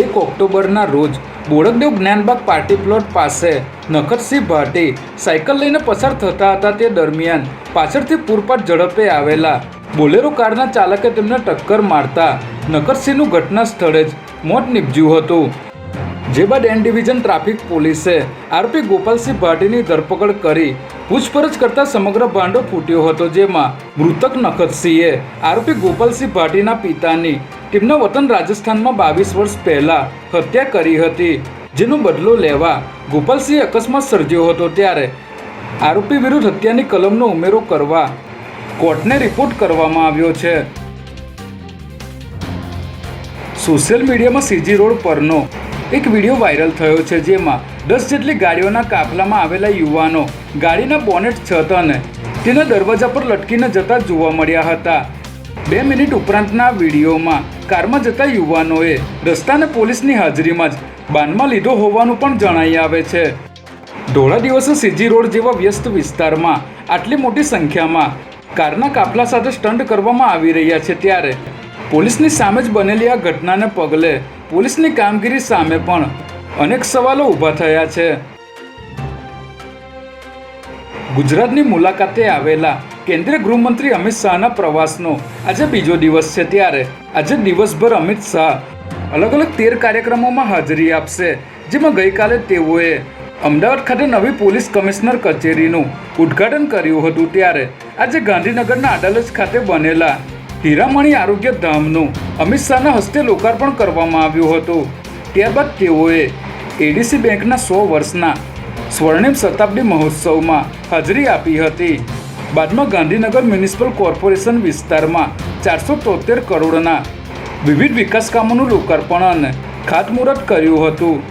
એક ઓક્ટોબરના રોજ Bodakdev જ્ઞાનબાગ party plot પાસે નખતસિંહ ભાટી સાયકલ લઈને પસાર થતા હતા તે દરમિયાન પાછળથી પૂરપાટ ઝડપે આવેલા બોલેરો કારના ચાલકે તેમને ટક્કર મારતા નખતસિંહનું ઘટના સ્થળે જ મોત નીપજ્યું હતું. જે બાદ એન ડિવિઝન ટ્રાફિક પોલીસે આરોપી ગોપાલસિંહ ભાટીની ધરપકડ કરી પૂછપરછ કરતા સમગ્ર ભાંડો ફૂટ્યો હતો, જેમાં મૃતક નખતસિંહે આરોપી ગોપાલસિંહ ભાટીના પિતાની તેમના વતન રાજસ્થાનમાં બાવીસ વર્ષ પહેલા હત્યા કરી હતી. જેનો બદલો લેવા ગોપાલસિંહે અકસ્માત સર્જ્યો હતો, ત્યારે આરોપી વિરુદ્ધ હત્યાની કલમનો ઉમેરો કરવા કોર્ટને રિપોર્ટ કરવામાં આવ્યો છે. સોશિયલ મીડિયામાં સીજી રોડ પરનો એક વીડિયો વાયરલ થયો છે જેમાં દસ જેટલી ગાડીઓના કાફલામાં આવેલા યુવાનો ગાડીના બોનેટ છતાને તેના દરવાજા પર લટકીને જતા જોવા મળ્યા હતા. બે મિનિટ ઉપરાંતના વિડીયોમાં કારમાં જતા યુવાનોએ રસ્તાને પોલીસની હાજરીમાં જ બાનમાં લીધો હોવાનું પણ જણાઈ આવે છે. ધોળા દિવસે સીજી રોડ જેવા વ્યસ્ત વિસ્તારમાં આટલી મોટી સંખ્યામાં કારના કાફલા સાથે સ્ટન્ટ કરવામાં આવી રહ્યા છે ત્યારે પોલીસની સામે જ બનેલી આ ઘટનાને પગલે પોલીસની કામગીરી સામે પણ અનેક સવાલો ઊભા થયા છે. ગુજરાતની મુલાકાતે આવેલા કેન્દ્રીય ગૃહમંત્રી અમિત શાહના પ્રવાસનો આજે બીજો દિવસ છે ત્યારે. આજે દિવસભર અમિત શાહ અલગ અલગ તેર કાર્યક્રમોમાં હાજરી આપશે, જેમાં ગઈકાલે તેઓએ અમદાવાદ ખાતે નવી પોલીસ કમિશનર કચેરીનું ઉદ્ઘાટન કર્યું હતું ત્યારે. આજે ગાંધીનગરના અડાલજ ખાતે બનેલા હીરામણી આરોગ્ય ધામનું અમિત શાહના હસ્તે લોકાર્પણ કરવામાં આવ્યું હતું. ત્યારબાદ તેઓએ એડીસી બેંકના સો વર્ષના સ્વર્ણિમ શતાબ્દી મહોત્સવમાં હાજરી આપી હતી. બાદમાં ગાંધીનગર મ્યુનિસિપલ કોર્પોરેશન વિસ્તારમાં ચારસો તોતેર કરોડના વિવિધ વિકાસ કામોનું લોકાર્પણ અને ખાતમુહૂર્ત કર્યું હતું.